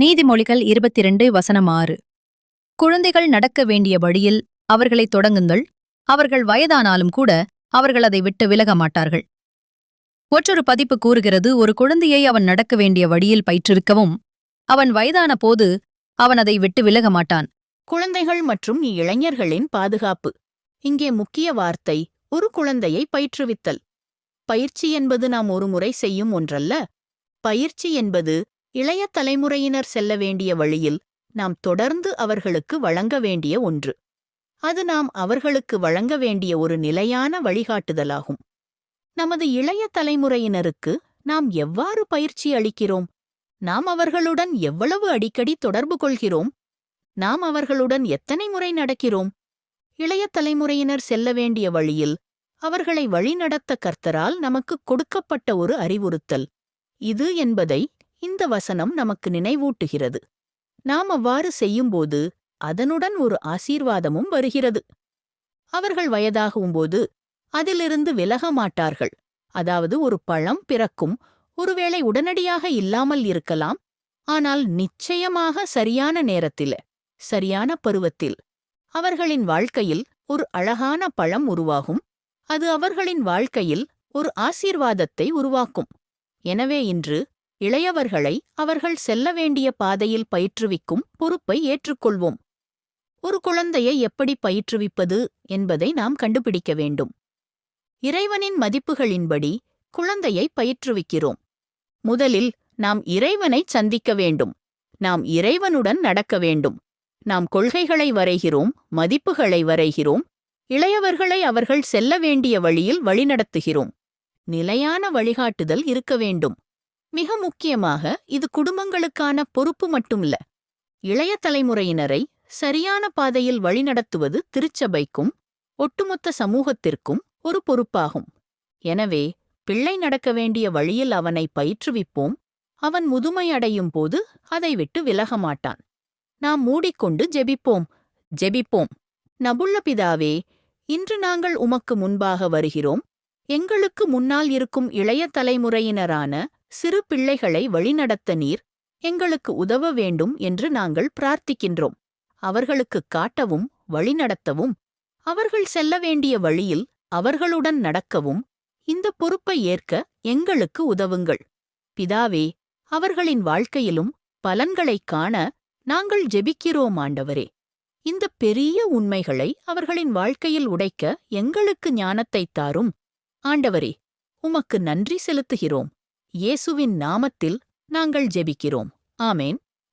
நீதிமொழிகள் இருபத்தி இரண்டு வசனம் ஆறு. குழந்தைகள் நடக்க வேண்டிய வழியில் அவர்களை தொடங்குங்கள். அவர்கள் வயதானாலும் கூட அவர்கள் அதை விட்டு விலக மாட்டார்கள். ஒற்றொரு பதிப்பு கூறுகிறது ஒரு குழந்தையை அவன் நடக்க வேண்டிய வழியில் பயிற்றிருக்கவும் அவன் வயதான போது அவன் அதை விட்டு விலக மாட்டான். குழந்தைகள் மற்றும் இளைஞர்களின் பாதுகாப்பு. இங்கே முக்கிய வார்த்தை ஒரு குழந்தையை பயிற்றுவித்தல். பயிற்சி என்பது நாம் ஒருமுறை செய்யும் ஒன்றல்ல. பயிற்சி என்பது இளைய தலைமுறையினர் செல்ல வேண்டிய வழியில் நாம் தொடர்ந்து அவர்களுக்கு வழங்க வேண்டிய ஒன்று. அது நாம் அவர்களுக்கு வழங்க வேண்டிய ஒரு நிலையான வழிகாட்டுதலாகும். நமது இளைய தலைமுறையினருக்கு நாம் எவ்வாறு பயிற்சி அளிக்கிறோம்? நாம் அவர்களுடன் எவ்வளவு அடிக்கடி தொடர்பு கொள்கிறோம்? நாம் அவர்களுடன் எத்தனை முறை நடக்கிறோம்? இளைய தலைமுறையினர் செல்ல வேண்டிய வழியில் அவர்களை வழிநடத்த கர்த்தரால் நமக்கு கொடுக்கப்பட்ட ஒரு அறிவுறுத்தல். இது என்பதை இந்த வசனம் நமக்கு நினைவூட்டுகிறது. நாம் அவ்வாறு செய்யும்போது அதனுடன் ஒரு ஆசீர்வாதமும் வருகிறது. அவர்கள் வயதாகும்போது அதிலிருந்து விலக மாட்டார்கள். அதாவது ஒரு பழம் பிறக்கும் ஒருவேளை உடனடியாக இல்லாமல் இருக்கலாம். ஆனால் நிச்சயமாக சரியான நேரத்தில் சரியான பருவத்தில் அவர்களின் வாழ்க்கையில் ஒரு அழகான பழம் உருவாகும். அது அவர்களின் வாழ்க்கையில் ஒரு ஆசீர்வாதத்தை உருவாக்கும். எனவே இன்று இளையவர்களை அவர்கள் செல்ல வேண்டிய பாதையில் பயிற்றுவிக்கும் பொறுப்பை ஏற்றுக்கொள்வோம். ஒரு குழந்தையை எப்படி பயிற்றுவிப்பது என்பதை நாம் கண்டுபிடிக்க வேண்டும். இறைவனின் மதிப்புகளின்படி குழந்தையை பயிற்றுவிக்கிறோம். முதலில் நாம் இறைவனை சந்திக்க வேண்டும். நாம் இறைவனுடன் நடக்க வேண்டும். நாம் கொள்கைகளை வரைகிறோம் மதிப்புகளை வரைகிறோம் இளையவர்களை அவர்கள் செல்ல வேண்டிய வழியில் வழிநடத்துகிறோம். நிலையான வழிகாட்டுதல் இருக்க வேண்டும். மிக முக்கியமாக இது குடும்பங்களுக்கான பொறுப்பு மட்டுமல்ல. இளைய தலைமுறையினரை சரியான பாதையில் வழிநடத்துவது திருச்சபைக்கும் ஒட்டுமொத்த சமூகத்திற்கும் ஒரு பொறுப்பாகும். எனவே பிள்ளை நடக்க வேண்டிய வழியில் அவனை பயிற்றுவிப்போம். அவன் முதுமையடையும் போது அதை விட்டு விலக மாட்டான். நாம் மூடிக்கொண்டு ஜெபிப்போம். ஜெபிப்போம். நபுள்ள பிதாவே இன்று நாங்கள் உமக்கு முன்பாக வருகிறோம். எங்களுக்கு முன்னால் இருக்கும் இளைய தலைமுறையினரான சிறு பிள்ளைகளை வழிநடத்த நீர் எங்களுக்கு உதவ வேண்டும் என்று நாங்கள் பிரார்த்திக்கின்றோம். அவர்களுக்குக் காட்டவும் வழிநடத்தவும் அவர்கள் செல்ல வேண்டிய வழியில் அவர்களுடன் நடக்கவும் இந்த பொறுப்பை ஏற்க எங்களுக்கு உதவுங்கள். பிதாவே அவர்களின் வாழ்க்கையிலும் பலன்களைக் காண நாங்கள் ஜெபிக்கிறோம் ஆண்டவரே. இந்த பெரிய உண்மைகளை அவர்களின் வாழ்க்கையில் உடைக்க எங்களுக்கு ஞானத்தைத் தாரும். ஆண்டவரே உமக்கு நன்றி செலுத்துகிறோம். இயேசுவின் நாமத்தில் நாங்கள் ஜெபிக்கிறோம். ஆமேன்.